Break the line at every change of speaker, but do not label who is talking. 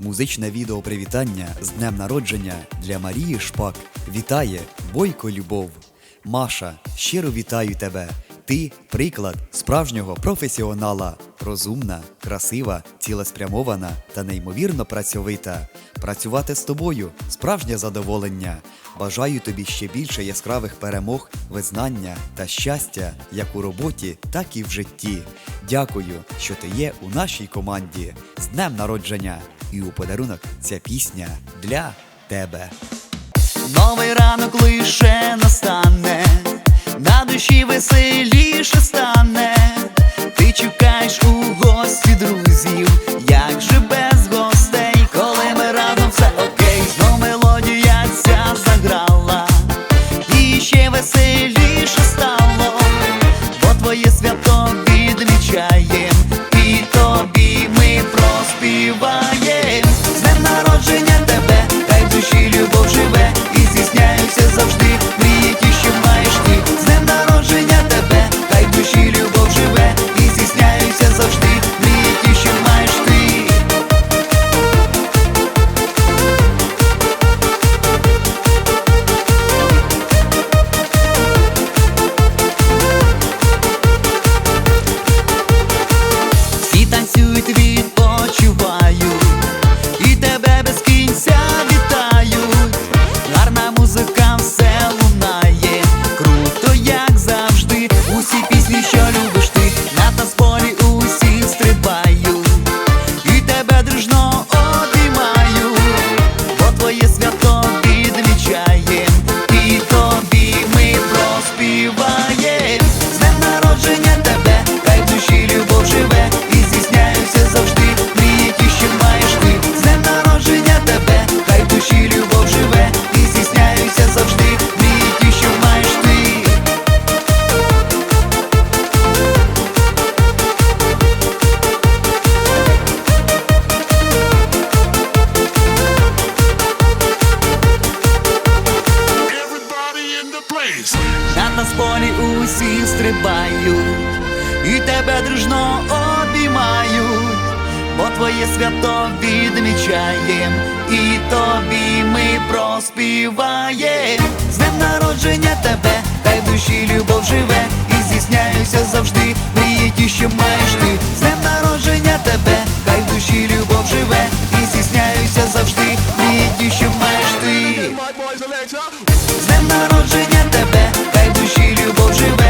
Музичне відео привітання з днем народження для Марії Шпак вітає Бойко Любов. Маша, щиро вітаю тебе. Ти приклад справжнього професіонала, розумна, красива, цілеспрямована та неймовірно працьовита. Працювати з тобою справжнє задоволення. Бажаю тобі ще більше яскравих перемог, визнання та щастя, як у роботі, так і в житті. Дякую, що ти є у нашій команді. З днем народження! І у подарунок ця пісня для тебе.
Новий ранок лише настане, на душі веселіше стане. На танцполі усі стрибають, і тебе дружно обіймають, бо твоє свято відмічаєм, і тобі ми проспіваєм. З днем народження тебе, хай в душі любов живе, і здійсняються завжди мрії ті, що маєш ти. З днем народження тебе, хай в душі любов живе, і здійсняються завжди мрії ті, що маєш ти.
My boys Alexa живе.